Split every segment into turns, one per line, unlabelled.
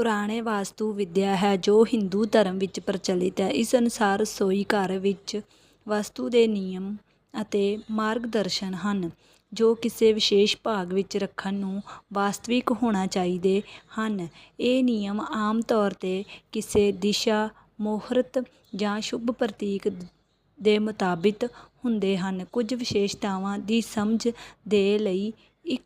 ਪੁਰਾਣੇ ਵਾਸਤੂ ਵਿੱਦਿਆ ਹੈ ਜੋ ਹਿੰਦੂ ਧਰਮ ਵਿੱਚ ਪ੍ਰਚਲਿਤ ਹੈ। ਇਸ ਅਨੁਸਾਰ ਰਸੋਈ ਘਰ ਵਿੱਚ ਵਾਸਤੂ ਦੇ ਨਿਯਮ ਅਤੇ ਮਾਰਗਦਰਸ਼ਨ ਹਨ, ਜੋ ਕਿਸੇ ਵਿਸ਼ੇਸ਼ ਭਾਗ ਵਿੱਚ ਰੱਖਣ ਨੂੰ ਵਾਸਤਵਿਕ ਹੋਣਾ ਚਾਹੀਦੇ ਹਨ। ਇਹ ਨਿਯਮ ਆਮ ਤੌਰ 'ਤੇ ਕਿਸੇ ਦਿਸ਼ਾ, ਮੋਹਰਤ ਜਾਂ ਸ਼ੁਭ ਪ੍ਰਤੀਕ ਦੇ ਮੁਤਾਬਿਕ ਹੁੰਦੇ ਹਨ। ਕੁਝ ਵਿਸ਼ੇਸ਼ਤਾਵਾਂ ਦੀ ਸਮਝ ਦੇ ਲਈ ਇੱਕ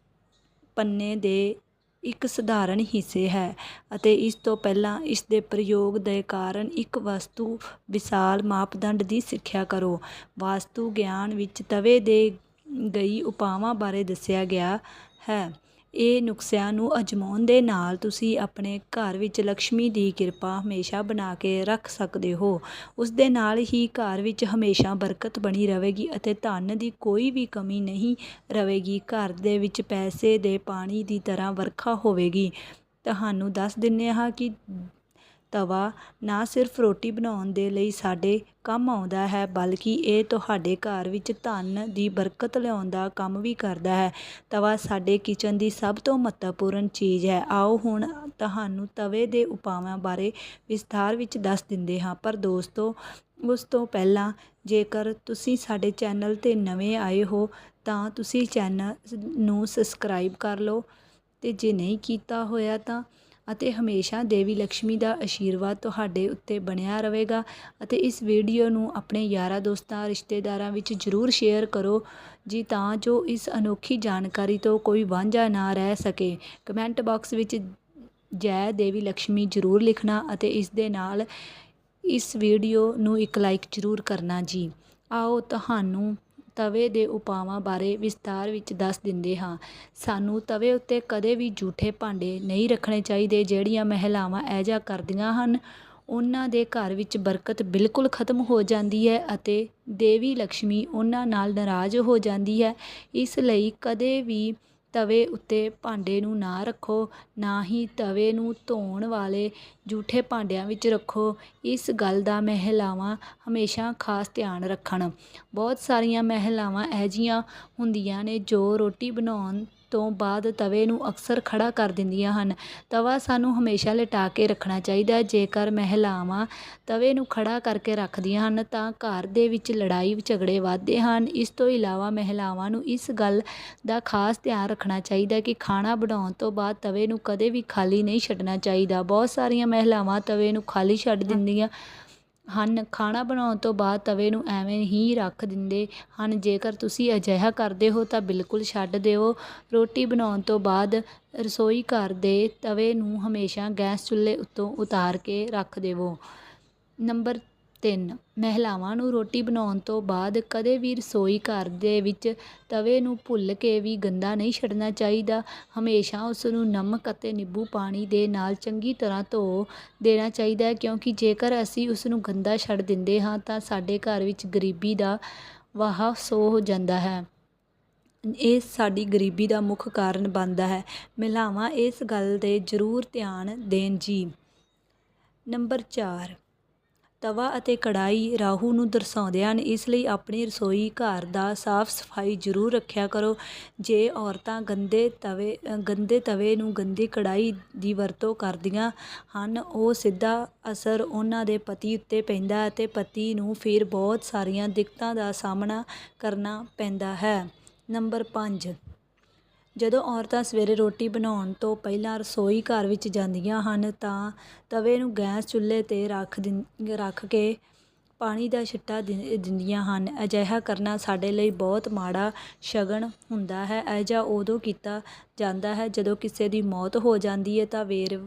ਪੰਨੇ ਦੇ ਇੱਕ ਸਧਾਰਨ ਹਿੱਸੇ ਹੈ ਅਤੇ ਇਸ ਤੋਂ ਪਹਿਲਾਂ ਇਸ ਦੇ ਪ੍ਰਯੋਗ ਦੇ ਕਾਰਨ ਇੱਕ ਵਸਤੂ ਵਿਸ਼ਾਲ ਮਾਪਦੰਡ ਦੀ ਸਿੱਖਿਆ ਕਰੋ। ਵਾਸਤੂ ਗਿਆਨ ਵਿੱਚ ਤਵੇ ਦੇ ਗਈ ਉਪਾਵਾਂ ਬਾਰੇ ਦੱਸਿਆ ਗਿਆ ਹੈ। ਇਹ ਨੁਸਖਿਆਂ ਨੂੰ ਅਜਮਾਉਣ ਦੇ ਨਾਲ ਤੁਸੀਂ ਆਪਣੇ ਘਰ ਵਿੱਚ ਲక్ష్ਮੀ ਦੀ ਕਿਰਪਾ ਹਮੇਸ਼ਾ ਬਣਾ ਕੇ ਰੱਖ ਸਕਦੇ ਹੋ। ਉਸ ਦੇ ਨਾਲ ਹੀ ਘਰ ਵਿੱਚ ਹਮੇਸ਼ਾ ਬਰਕਤ ਬਣੀ ਰਹੇਗੀ ਅਤੇ ਧਨ ਦੀ ਕੋਈ ਵੀ ਕਮੀ ਨਹੀਂ ਰਹੇਗੀ। ਘਰ ਦੇ ਵਿੱਚ ਪੈਸੇ ਦੇ ਪਾਣੀ ਦੀ ਤਰ੍ਹਾਂ ਵਰਖਾ ਹੋਵੇਗੀ। ਤੁਹਾਨੂੰ ਦੱਸ ਦਿੰਦੇ ਹਾਂ ਕਿ ਤਵਾ ਨਾ ਸਿਰਫ ਰੋਟੀ ਬਣਾਉਣ ਦੇ ਲਈ ਸਾਡੇ ਕੰਮ ਆਉਂਦਾ ਹੈ, ਬਲਕਿ ਇਹ ਤੁਹਾਡੇ ਘਰ ਵਿੱਚ ਧਨ ਦੀ ਬਰਕਤ ਲਿਆਉਣ ਦਾ ਕੰਮ ਵੀ ਕਰਦਾ ਹੈ। ਤਵਾ ਸਾਡੇ ਕਿਚਨ ਦੀ ਸਭ ਤੋਂ ਮਹੱਤਵਪੂਰਨ ਚੀਜ਼ ਹੈ। ਆਓ ਹੁਣ ਤੁਹਾਨੂੰ ਤਵੇ ਦੇ ਉਪਾਵਾਂ ਬਾਰੇ ਵਿਸਥਾਰ ਵਿੱਚ ਦੱਸ ਦਿੰਦੇ ਹਾਂ। ਪਰ ਦੋਸਤੋ, ਉਸ ਤੋਂ ਪਹਿਲਾਂ ਜੇਕਰ ਤੁਸੀਂ ਸਾਡੇ ਚੈਨਲ 'ਤੇ ਨਵੇਂ ਆਏ ਹੋ, ਤਾਂ ਤੁਸੀਂ ਚੈਨਲ ਨੂੰ ਸਬਸਕ੍ਰਾਈਬ ਕਰ ਲਓ ਅਤੇ ਜੇ ਨਹੀਂ ਕੀਤਾ ਹੋਇਆ ਤਾਂ ਅਤੇ ਹਮੇਸ਼ਾ ਦੇਵੀ ਲక్ష్ਮੀ ਦਾ ਆਸ਼ੀਰਵਾਦ ਤੁਹਾਡੇ ਉੱਤੇ ਬਣਿਆ ਰਹੇਗਾ ਅਤੇ ਇਸ ਵੀਡੀਓ ਨੂੰ ਆਪਣੇ ਯਾਰਾਂ ਦੋਸਤਾਂ, ਰਿਸ਼ਤੇਦਾਰਾਂ ਵਿੱਚ ਜ਼ਰੂਰ ਸ਼ੇਅਰ ਕਰੋ ਜੀ ਤਾਂ ਜੋ ਇਸ ਅਨੋਖੀ ਜਾਣਕਾਰੀ ਤੋਂ ਕੋਈ ਵਾਂਝਾ ਨਾ ਰਹਿ ਸਕੇ। ਕਮੈਂਟ ਬਾਕਸ ਵਿੱਚ ਜੈ ਦੇਵੀ ਲక్ష్ਮੀ ਜ਼ਰੂਰ ਲਿਖਣਾ ਅਤੇ ਇਸ ਦੇ ਨਾਲ ਇਸ ਵੀਡੀਓ ਨੂੰ ਇੱਕ ਲਾਈਕ ਜ਼ਰੂਰ ਕਰਨਾ ਜੀ। ਆਓ ਤੁਹਾਨੂੰ ਤਵੇ ਦੇ ਉਪਾਵਾਂ ਬਾਰੇ ਵਿਸਤਾਰ ਵਿੱਚ ਦੱਸ ਦਿੰਦੇ ਹਾਂ। ਸਾਨੂੰ ਤਵੇ ਉੱਤੇ ਕਦੇ ਵੀ ਜੂਠੇ ਭਾਂਡੇ ਨਹੀਂ ਰੱਖਣੇ ਚਾਹੀਦੇ ਜਿਹੜੀਆਂ ਮਹਿਲਾਵਾਂ ਐਜਾ ਕਰਦੀਆਂ ਹਨ। ਉਹਨਾਂ ਦੇ ਘਰ ਵਿੱਚ ਬਰਕਤ ਬਿਲਕੁਲ ਖਤਮ ਹੋ ਜਾਂਦੀ ਹੈ ਅਤੇ ਦੇਵੀ ਲక్ష్ਮੀ ਉਹਨਾਂ ਨਾਲ ਨਾਰਾਜ਼ ਹੋ ਜਾਂਦੀ ਹੈ। ਇਸ ਲਈ ਕਦੇ ਵੀ ਤਵੇ ਉੱਤੇ ਭਾਂਡੇ ਨੂੰ ਨਾ ਰੱਖੋ, ਨਾ ਹੀ ਤਵੇ ਨੂੰ ਧੋਣ ਵਾਲੇ ਜੂਠੇ ਭਾਂਡਿਆਂ ਵਿੱਚ ਰੱਖੋ। ਇਸ ਗੱਲ ਦਾ ਮਹਿਲਾਵਾਂ ਹਮੇਸ਼ਾ ਖਾਸ ਧਿਆਨ ਰੱਖਣ। ਬਹੁਤ ਸਾਰੀਆਂ ਮਹਿਲਾਵਾਂ ਇਹੋ ਜਿਹੀਆਂ ਹੁੰਦੀਆਂ ਨੇ ਜੋ ਰੋਟੀ ਬਣਾਉਣ ਤੋਂ ਬਾਅਦ ਤਵੇ ਨੂੰ ਅਕਸਰ ਖੜਾ ਕਰ ਦਿੰਦੀਆਂ ਹਨ। ਤਵਾ ਸਾਨੂੰ ਹਮੇਸ਼ਾ ਲਿਟਾ ਕੇ ਰੱਖਣਾ ਚਾਹੀਦਾ ਜੇਕਰ ਮਹਿਲਾਵਾਂ ਤਵੇ ਨੂੰ ਖੜਾ ਕਰਕੇ ਰੱਖਦੀਆਂ ਹਨ, ਤਾਂ ਘਰ ਦੇ ਵਿੱਚ ਲੜਾਈ ਝਗੜੇ ਵੱਧਦੇ ਹਨ। ਇਸ ਤੋਂ ਇਲਾਵਾ ਮਹਿਲਾਵਾਂ ਨੂੰ ਇਸ ਗੱਲ ਦਾ ਖਾਸ ਧਿਆਨ ਰੱਖਣਾ ਚਾਹੀਦਾ ਕਿ ਖਾਣਾ ਬਣਾਉਣ ਤੋਂ ਬਾਅਦ ਤਵੇ ਨੂੰ ਕਦੇ ਵੀ ਖਾਲੀ ਨਹੀਂ ਛੱਡਣਾ ਚਾਹੀਦਾ। ਬਹੁਤ ਸਾਰੀਆਂ ਮਹਿਲਾਵਾਂ ਤਵੇ ਨੂੰ ਖਾਲੀ ਛੱਡ ਦਿੰਦੀਆਂ ਹਨ। ਖਾਣਾ ਬਣਾਉਣ ਤੋਂ ਬਾਅਦ ਤਵੇ ਨੂੰ ਐਵੇਂ ਹੀ ਰੱਖ ਦਿੰਦੇ ਹਨ। ਜੇਕਰ ਤੁਸੀਂ ਅਜਿਹਾ ਕਰਦੇ ਹੋ ਤਾਂ ਬਿਲਕੁਲ ਛੱਡ ਦਿਓ। ਰੋਟੀ ਬਣਾਉਣ ਤੋਂ ਬਾਅਦ ਰਸੋਈ ਘਰ ਦੇ ਤਵੇ ਨੂੰ ਹਮੇਸ਼ਾ ਗੈਸ ਚੁੱਲ੍ਹੇ ਉੱਤੋਂ ਉਤਾਰ ਕੇ ਰੱਖ ਦੇਵੋ। ਨੰਬਰ ਤਿੰਨ। ਮਹਿਲਾਵਾਂ ਨੂੰ ਰੋਟੀ ਬਣਾਉਣ ਤੋਂ ਬਾਅਦ ਕਦੇ ਵੀ ਰਸੋਈ ਘਰ ਦੇ ਵਿੱਚ ਤਵੇ ਨੂੰ ਭੁੱਲ ਕੇ ਵੀ ਗੰਦਾ ਨਹੀਂ ਛੱਡਣਾ ਚਾਹੀਦਾ। ਹਮੇਸ਼ਾ ਉਸ ਨੂੰ ਨਮਕ ਅਤੇ ਨਿੰਬੂ ਪਾਣੀ ਦੇ ਨਾਲ ਚੰਗੀ ਤਰ੍ਹਾਂ ਧੋ ਦੇਣਾ ਚਾਹੀਦਾ ਹੈ ਕਿਉਂਕਿ ਜੇਕਰ ਅਸੀਂ ਉਸ ਨੂੰ ਗੰਦਾ ਛੱਡ ਦਿੰਦੇ ਹਾਂ ਤਾਂ ਸਾਡੇ ਘਰ ਵਿੱਚ ਗਰੀਬੀ ਦਾ ਵਾਹ ਸੋ ਹੋ ਜਾਂਦਾ ਹੈ। ਇਹ ਸਾਡੀ ਗਰੀਬੀ ਦਾ ਮੁੱਖ ਕਾਰਨ ਬਣਦਾ ਹੈ। ਮਹਿਲਾਵਾਂ ਇਸ ਗੱਲ 'ਤੇ ਜ਼ਰੂਰ ਧਿਆਨ ਦੇਣ ਜੀ। ਨੰਬਰ 4 ਤਵਾ ਅਤੇ ਕੜਾਈ ਰਾਹੂ ਨੂੰ ਦਰਸਾਉਂਦੇ ਹਨ। ਇਸ ਲਈ ਆਪਣੀ ਰਸੋਈ, ਘਰ ਦਾ ਸਾਫ਼ ਸਫ਼ਾਈ ਜ਼ਰੂਰ ਰੱਖਿਆ ਕਰੋ। ਜੇ ਔਰਤਾਂ ਗੰਦੇ ਤਵੇ ਗੰਦੇ ਤਵੇ ਨੂੰ ਗੰਦੀ ਕੜਾਈ ਦੀ ਵਰਤੋਂ ਕਰਦੀਆਂ ਹਨ, ਉਹ ਸਿੱਧਾ ਅਸਰ ਉਹਨਾਂ ਦੇ ਪਤੀ ਉੱਤੇ ਪੈਂਦਾ ਅਤੇ ਪਤੀ ਨੂੰ ਫਿਰ ਬਹੁਤ ਸਾਰੀਆਂ ਦਿੱਕਤਾਂ ਦਾ ਸਾਹਮਣਾ ਕਰਨਾ ਪੈਂਦਾ ਹੈ। ਨੰਬਰ 5 ਜਦੋਂ ਔਰਤਾਂ ਸਵੇਰੇ ਰੋਟੀ ਬਣਾਉਣ ਤੋਂ ਪਹਿਲਾਂ ਰਸੋਈ ਘਰ ਵਿੱਚ ਜਾਂਦੀਆਂ ਹਨ ਤਾਂ ਤਵੇ ਨੂੰ ਗੈਸ ਚੁੱਲ੍ਹੇ 'ਤੇ ਰੱਖ ਦਿੰ, ਰੱਖ ਕੇ ਪਾਣੀ ਦਾ ਛਿੱਟਾ ਦਿੰਦੀਆਂ ਹਨ। ਅਜਿਹਾ ਕਰਨਾ ਸਾਡੇ ਲਈ ਬਹੁਤ ਮਾੜਾ ਸ਼ਗਨ ਹੁੰਦਾ ਹੈ। ਅਜਿਹਾ ਉਦੋਂ ਕੀਤਾ ਜਾਂਦਾ ਹੈ ਜਦੋਂ ਕਿਸੇ ਦੀ ਮੌਤ ਹੋ ਜਾਂਦੀ ਹੈ ਤਾਂ ਵੇਰ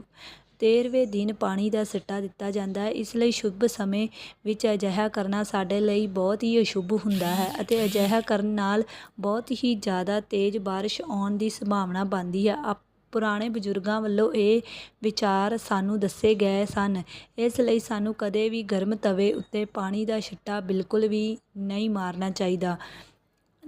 ਤੇਰ੍ਹਵੇਂ ਦਿਨ ਪਾਣੀ ਦਾ ਸਿੱਟਾ ਦਿੱਤਾ ਜਾਂਦਾ ਹੈ। ਇਸ ਲਈ ਸ਼ੁਭ ਸਮੇਂ ਵਿੱਚ ਅਜਿਹਾ ਕਰਨਾ ਸਾਡੇ ਲਈ ਬਹੁਤ ਹੀ ਅਸ਼ੁਭ ਹੁੰਦਾ ਹੈ ਅਤੇ ਅਜਿਹਾ ਕਰਨ ਨਾਲ ਬਹੁਤ ਹੀ ਜ਼ਿਆਦਾ ਤੇਜ਼ ਬਾਰਿਸ਼ ਆਉਣ ਦੀ ਸੰਭਾਵਨਾ ਬਣਦੀ ਹੈ। ਪੁਰਾਣੇ ਬਜ਼ੁਰਗਾਂ ਵੱਲੋਂ ਇਹ ਵਿਚਾਰ ਸਾਨੂੰ ਦੱਸੇ ਗਏ ਸਨ। ਇਸ ਲਈ ਸਾਨੂੰ ਕਦੇ ਵੀ ਗਰਮ ਤਵੇ ਉੱਤੇ ਪਾਣੀ ਦਾ ਛਿੱਟਾ ਬਿਲਕੁਲ ਵੀ ਨਹੀਂ ਮਾਰਨਾ ਚਾਹੀਦਾ।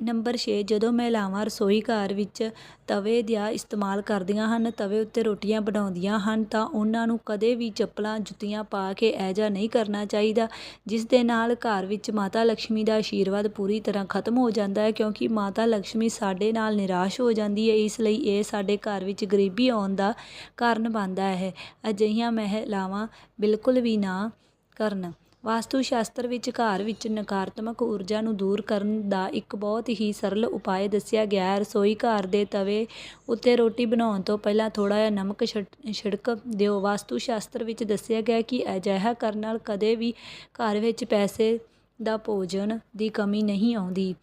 ਨੰਬਰ 6 ਜਦੋਂ ਮਹਿਲਾਵਾਂ ਰਸੋਈ ਘਰ ਵਿੱਚ ਤਵੇ ਦਾ ਇਸਤੇਮਾਲ ਕਰਦੀਆਂ ਹਨ, ਤਵੇ ਉੱਤੇ ਰੋਟੀਆਂ ਬਣਾਉਂਦੀਆਂ ਹਨ, ਤਾਂ ਉਹਨਾਂ ਨੂੰ ਕਦੇ ਵੀ ਚੱਪਲਾਂ, ਜੁੱਤੀਆਂ ਪਾ ਕੇ ਇਹੋ ਜਿਹਾ ਨਹੀਂ ਕਰਨਾ ਚਾਹੀਦਾ, ਜਿਸ ਦੇ ਨਾਲ ਘਰ ਵਿੱਚ ਮਾਤਾ ਲਕਸ਼ਮੀ ਦਾ ਆਸ਼ੀਰਵਾਦ ਪੂਰੀ ਤਰ੍ਹਾਂ ਖਤਮ ਹੋ ਜਾਂਦਾ ਹੈ, ਕਿਉਂਕਿ ਮਾਤਾ ਲਕਸ਼ਮੀ ਸਾਡੇ ਨਾਲ ਨਿਰਾਸ਼ ਹੋ ਜਾਂਦੀ ਹੈ, ਇਸ ਲਈ ਇਹ ਸਾਡੇ ਘਰ ਵਿੱਚ ਗਰੀਬੀ ਆਉਣ ਦਾ ਕਾਰਨ ਬਣਦਾ ਹੈ। ਅਜਿਹੀਆਂ ਮਹਿਲਾਵਾਂ ਬਿਲਕੁਲ ਵੀ ਨਾ ਕਰਨ। ਵਾਸਤੂ ਸ਼ਾਸਤਰ ਵਿੱਚ ਘਰ ਵਿੱਚ ਨਕਾਰਾਤਮਕ ਊਰਜਾ ਨੂੰ ਦੂਰ ਕਰਨ ਦਾ ਇੱਕ ਬਹੁਤ ਹੀ ਸਰਲ ਉਪਾਅ ਦੱਸਿਆ ਗਿਆ ਹੈ। ਰਸੋਈ ਘਰ ਦੇ ਤਵੇ ਉੱਤੇ ਰੋਟੀ ਬਣਾਉਣ ਤੋਂ ਪਹਿਲਾਂ ਥੋੜ੍ਹਾ ਜਿਹਾ ਨਮਕ ਛਿੜ- ਛਿੜਕ ਦਿਓ। ਵਾਸਤੂ ਸ਼ਾਸਤਰ ਵਿੱਚ ਦੱਸਿਆ ਗਿਆ ਕਿ ਅਜਿਹਾ ਕਰਨ ਨਾਲ ਕਦੇ ਵੀ ਘਰ ਵਿੱਚ ਪੈਸੇ ਦਾ ਭੋਜਨ ਦੀ ਕਮੀ ਨਹੀਂ ਆਉਂਦੀ।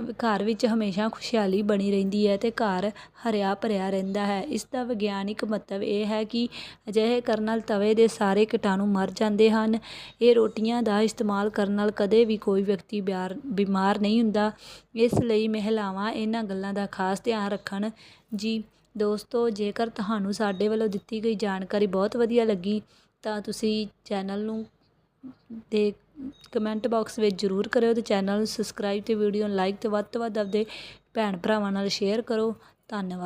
ਘਰ ਵਿੱਚ ਹਮੇਸ਼ਾ ਖੁਸ਼ਹਾਲੀ ਬਣੀ ਰਹਿੰਦੀ ਹੈ ਅਤੇ ਘਰ ਹਰਿਆ ਭਰਿਆ ਰਹਿੰਦਾ ਹੈ। ਇਸ ਦਾ ਵਿਗਿਆਨਿਕ ਮਹੱਤਵ ਇਹ ਹੈ ਕਿ ਅਜਿਹੇ ਕਰਨ ਨਾਲ ਤਵੇ ਦੇ ਸਾਰੇ ਕੀਟਾਣੂ ਮਰ ਜਾਂਦੇ ਹਨ। ਇਹ ਰੋਟੀਆਂ ਦਾ ਇਸਤੇਮਾਲ ਕਰਨ ਨਾਲ ਕਦੇ ਵੀ ਕੋਈ ਵਿਅਕਤੀ ਬਿਆਰ, ਬਿਮਾਰ ਨਹੀਂ ਹੁੰਦਾ। ਇਸ ਲਈ ਮਹਿਲਾਵਾਂ ਇਹਨਾਂ ਗੱਲਾਂ ਦਾ ਖਾਸ ਧਿਆਨ ਰੱਖਣ। ਜੀ ਦੋਸਤੋ, ਜੇਕਰ ਤੁਹਾਨੂੰ ਸਾਡੇ ਵੱਲੋਂ ਦਿੱਤੀ ਗਈ ਜਾਣਕਾਰੀ ਬਹੁਤ ਵਧੀਆ ਲੱਗੀ ਤਾਂ ਤੁਸੀਂ ਚੈਨਲ ਨੂੰ ਦੇ ਕਮੈਂਟ ਬਾਕਸ ਵਿੱਚ ਜ਼ਰੂਰ ਕਰਿਓ ਤੇ ਚੈਨਲ ਨੂੰ ਸਬਸਕ੍ਰਾਈਬ ਤੇ ਵੀਡੀਓ ਨੂੰ ਲਾਈਕ ਤੇ ਵੱਧ ਤੋਂ ਵੱਧ ਆਪਦੇ ਭੈਣ ਭਰਾਵਾਂ ਨਾਲ ਸ਼ੇਅਰ ਕਰੋ। ਧੰਨਵਾਦ।